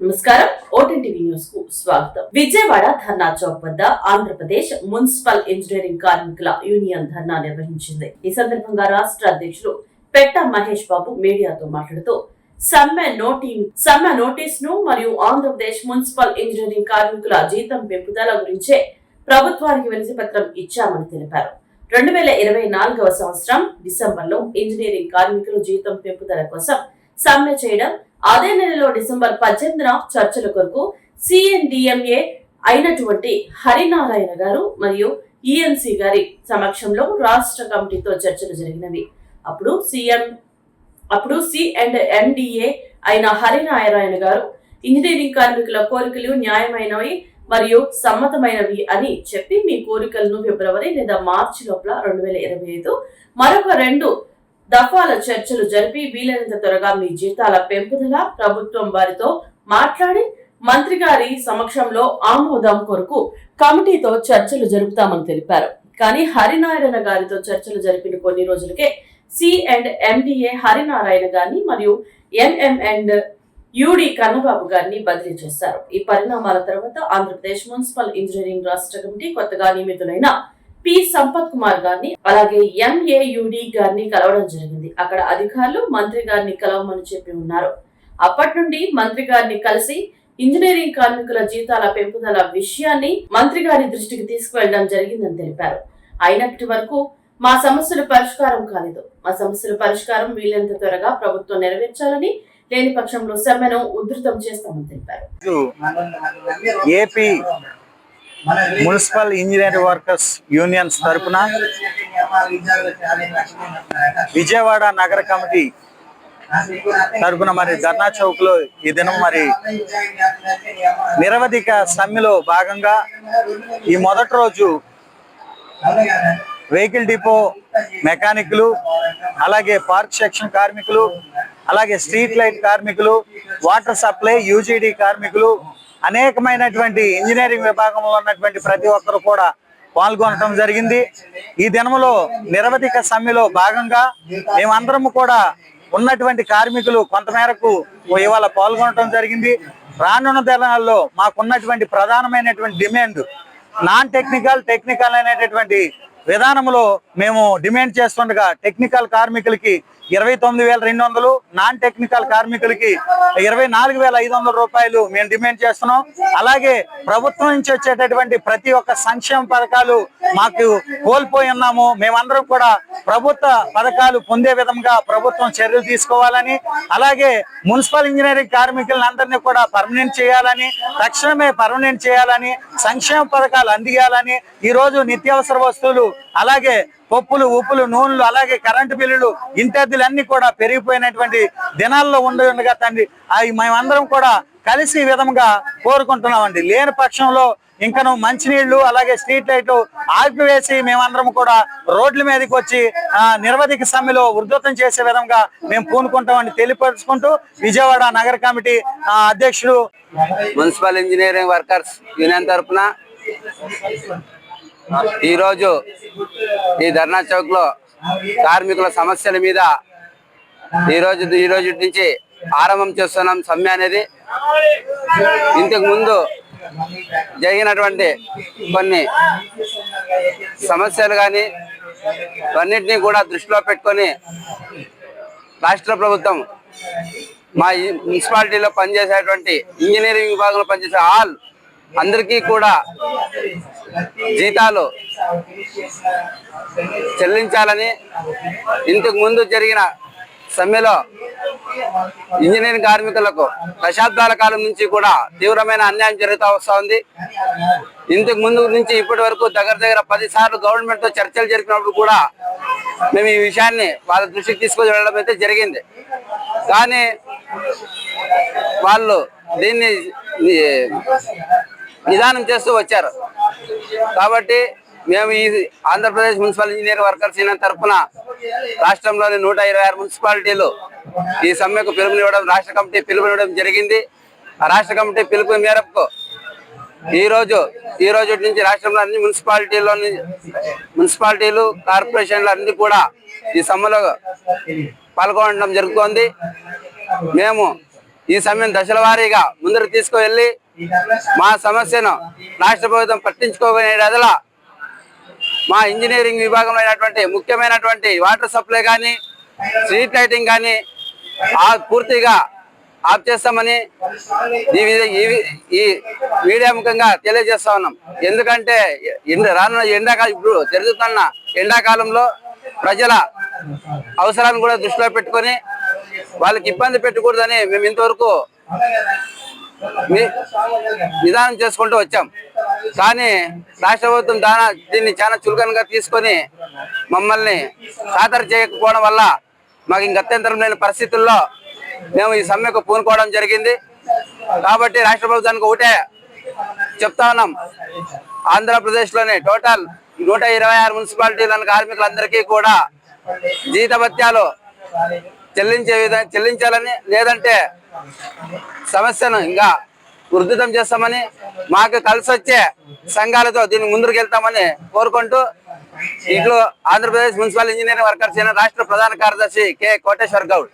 నమస్కారం. ఓటెన్ టీవీ న్యూస్కు స్వాగతం. విజయవాడ ధర్నా చౌక్ వద్ద ఆంధ్రప్రదేశ్ మున్సిపల్ ఇంజనీరింగ్ కార్మికుల యూనియన్ ధర్నా నిర్వహించింది. ఈ సందర్భంగా రాష్ట్ర అధ్యక్షుడు పెట్ట మహేష్ బాబు మీడియాతో మాట్లాడుతూ సమ్మె నోటీ సమ్మె నోటీస్ను మరియు ఆంధ్రప్రదేశ్ మున్సిపల్ ఇంజనీరింగ్ కార్మికుల జీతం పెంపుదల గురించే ప్రభుత్వానికి వెలిసి పత్రం ఇచ్చామని తెలిపారు. రెండు వేల ఇరవై నాలుగవ సంవత్సరం డిసెంబర్లో ఇంజనీరింగ్ కార్మికుల జీతం పెంపుదల కోసం సమ్మె చేయడం. అదే నెలలో డిసెంబర్ పద్దెనిమిదిన చర్చల కొరకు సిఎన్డిఎంఏ అయినటువంటి హరినారాయణ గారు మరియు ఈఎన్సీ గారి సమక్షంలో రాష్ట్ర కమిటీతో చర్చలు జరిగినవి. అప్పుడు సీఎం అప్పుడు సి అండ్ ఎన్డిఏ అయిన హరినారాయణ గారు ఇంజనీరింగ్ కార్మికుల కోరికలు న్యాయమైనవి మరియు సమ్మతమైనవి అని చెప్పి మీ కోరికలను ఫిబ్రవరి లేదా మార్చి లోపల రెండు వేల ఇరవై ఐదు మరొక రెండు దఫాల చర్చలు జరిపి వీలైనంత త్వరగా మీ జీతాల పెంపుదల ప్రభుత్వం వారితో మాట్లాడి మంత్రి గారి సమక్షంలో ఆమోదం కొరకు కమిటీతో చర్చలు జరుపుతామని తెలిపారు. కానీ హరినారాయణ గారితో చర్చలు జరిపిన కొన్ని రోజులకే సి అండ్ ఎండిఏ హరినారాయణ గారిని మరియు ఎన్ఎం అండ్ యుడి కన్నబాబు గారిని బదిలీ చేశారు. ఈ పరిణామాల తర్వాత ఆంధ్రప్రదేశ్ మున్సిపల్ ఇంజనీరింగ్ రాష్ట్ర కమిటీ కొత్తగా నియమితులైన పి సంపత్ కుమార్ గారిని అలాగే ఎంఏయుడి గారిని కలవడం జరిగింది. అక్కడ అధికారులు మంత్రి గారిని కలవమని చెప్పి ఉన్నారు. అప్పటి నుండి మంత్రి గారిని కలిసి ఇంజనీరింగ్ కార్మికుల జీతాల పెంపుదల విషయాన్ని మంత్రి గారి దృష్టికి తీసుకువెళ్ళడం జరిగిందని తెలిపారు. అయినప్పటి వరకు మా సమస్యలు పరిష్కారం కాలేదు. మా సమస్యల పరిష్కారం వీలైనంత త్వరగా ప్రభుత్వం నెరవేర్చాలని లేని పక్షంలో సమ్మెను ఉధృతం చేస్తామని తెలిపారు. AP municipal engineer workers unions తరపున విజయవాడ నగర కమిటీ తరపున మరి ధర్నా చౌక్లో ఈ దినం మరి నిరవధిక సమ్మెలో భాగంగా ఈ మొదటి రోజు వెహికల్ డిపో మెకానిక్లు అలాగే పార్క్ సెక్షన్ కార్మికులు అలాగే స్ట్రీట్ లైట్ కార్మికులు వాటర్ సప్లై యూజీడీ కార్మికులు అనేకమైనటువంటి ఇంజనీరింగ్ విభాగంలో ఉన్నటువంటి ప్రతి ఒక్కరు కూడా పాల్గొనడం జరిగింది. ఈ దినములో నిరవధిక సమ్మెలో భాగంగా మేమందరము కూడా ఉన్నటువంటి కార్మికులు కొంతమేరకు ఇవాళ పాల్గొనడం జరిగింది. రానున్న దినాల్లో మాకున్నటువంటి ప్రధానమైనటువంటి డిమాండ్ నాన్ టెక్నికల్ టెక్నికల్ అనేటటువంటి విధానంలో మేము డిమాండ్ చేస్తుండగా టెక్నికల్ కార్మికులకి ఇరవై తొమ్మిది వేల రెండు వందలు నాన్ టెక్నికల్ కార్మికులకి ఇరవై నాలుగు వేల ఐదు వందల రూపాయలు మేము డిమాండ్ చేస్తున్నాం. అలాగే ప్రభుత్వం నుంచి వచ్చేటటువంటి ప్రతి ఒక్క సంక్షేమ పథకాలు మాకు కోల్పోయి ఉన్నాము. మేమందరం కూడా ప్రభుత్వ పథకాలు పొందే విధంగా ప్రభుత్వం చర్యలు తీసుకోవాలని అలాగే మున్సిపల్ ఇంజనీరింగ్ కార్మికులందరినీ కూడా పర్మనెంట్ చేయాలని తక్షణమే పర్మనెంట్ చేయాలని సంక్షేమ పథకాలు అందియాలని ఈ రోజు నిత్యావసర వస్తువులు అలాగే పప్పులు ఉప్పులు నూనెలు అలాగే కరెంటు బిల్లులు ఇంటద్దులు అన్ని కూడా పెరిగిపోయినటువంటి దినాల్లో ఉండగా తండ్రి అవి మేమందరం కూడా కలిసి విధంగా కోరుకుంటున్నామండి. లేని పక్షంలో ఇంకను మంచినీళ్ళు అలాగే స్ట్రీట్ లైట్లు ఆపివేసి మేమందరం కూడా రోడ్ల మీదకి వచ్చి నిర్వధిక సమ్మెలో ఉధృతం చేసే విధంగా మేము పూనుకుంటామని తెలియపరుచుకుంటూ విజయవాడ నగర కమిటీ అధ్యక్షుడు మున్సిపల్ ఇంజనీరింగ్ వర్కర్స్ యూనియన్ తరఫున ఈరోజు ఈ ధర్నా చౌక్లో కార్మికుల సమస్యల మీద ఈ రోజు ఈ రోజు నుంచి ఆరంభం చేస్తున్నాం సమ్మె అనేది. ఇంతకు ముందు జరిగినటువంటి కొన్ని సమస్యలు కానీ అన్నింటినీ కూడా దృష్టిలో పెట్టుకొని రాష్ట్ర ప్రభుత్వం మా ఈ మున్సిపాలిటీలో పనిచేసేటువంటి ఇంజనీరింగ్ విభాగంలో పనిచేసే ఆల్ అందరికీ కూడా జీతాలు చెల్లించాలని ఇంతకు ముందు జరిగిన సమ్మెలో ఇంజనీరింగ్ కార్మికులకు దశాబ్దాల కాలం నుంచి కూడా తీవ్రమైన అన్యాయం జరుగుతూ వస్తూ ఉంది. ఇంతకు ముందు నుంచి ఇప్పటి వరకు దగ్గర దగ్గర పది సార్లు గవర్నమెంట్తో చర్చలు జరిపినప్పుడు కూడా మేము ఈ విషయాన్ని వాళ్ళ దృష్టికి తీసుకొని వెళ్ళడం అయితే జరిగింది. కానీ వాళ్ళు దీన్ని నిదానం చేస్తూ వచ్చారు. కాబట్టి మేము ఈ Andhra Pradesh municipal engineer workers union తరఫున రాష్ట్రంలోని నూట ఇరవై ఆరు మున్సిపాలిటీలు ఈ సమ్మెకు పిలుపునివ్వడం రాష్ట్ర కమిటీ పిలుపునివ్వడం జరిగింది. ఆ రాష్ట్ర కమిటీ పిలుపు మేరకు ఈ రోజు ఈ రోజు నుంచి రాష్ట్రంలో అన్ని మున్సిపాలిటీలోని మున్సిపాలిటీలు కార్పొరేషన్లు అన్ని కూడా ఈ సమ్మెలో పాల్గొనడం జరుగుతోంది. మేము ఈ సమ్మెను దశల వారీగా ముందుకు తీసుకువెళ్ళి మా సమస్యను రాష్ట్ర ప్రభుత్వం పట్టించుకోగలిగే మా ఇంజనీరింగ్ విభాగంలో అయినటువంటి ముఖ్యమైనటువంటి వాటర్ సప్లై కానీ స్ట్రీట్ లైటింగ్ కానీ ఆ పూర్తిగా ఆఫ్ చేస్తామని ఈ ఈ ఈ మీడియా ముఖంగా తెలియజేస్తా ఉన్నాం. ఎందుకంటే ఎండ రానున్న ఎండాకాలం ఇప్పుడు జరుగుతున్న ఎండాకాలంలో ప్రజల అవసరాలను కూడా దృష్టిలో పెట్టుకొని వాళ్ళకి ఇబ్బంది పెట్టకూడదని మేము ఇంతవరకు విధానం చేసుకుంటూ వచ్చాం. కానీ రాష్ట్ర ప్రభుత్వం దానా దీన్ని చాలా చులకనగా తీసుకొని మమ్మల్ని ఖాతరు చేయకపోవడం వల్ల మాకు ఇంక అత్యంతరం లేని పరిస్థితుల్లో మేము ఈ సమ్మెకు పూనుకోవడం జరిగింది. కాబట్టి రాష్ట్ర ప్రభుత్వానికి ఒకటే చెప్తా ఉన్నాం. ఆంధ్రప్రదేశ్లోని టోటల్ నూట ఇరవై ఆరు మున్సిపాలిటీలను కార్మికులందరికీ కూడా జీతభత్యాలు చెల్లించే విధంగా చెల్లించాలని లేదంటే సమస్యను ఇంకా ఉధృతం చేస్తామని మాకు కలిసి వచ్చే సంఘాలతో దీన్ని ముందుకు వెళ్తామని కోరుకుంటూ ఇట్లు Andhra Pradesh municipal engineering workers union రాష్ట్ర ప్రధాన కార్యదర్శి కె కోటేశ్వర్ గౌడ్.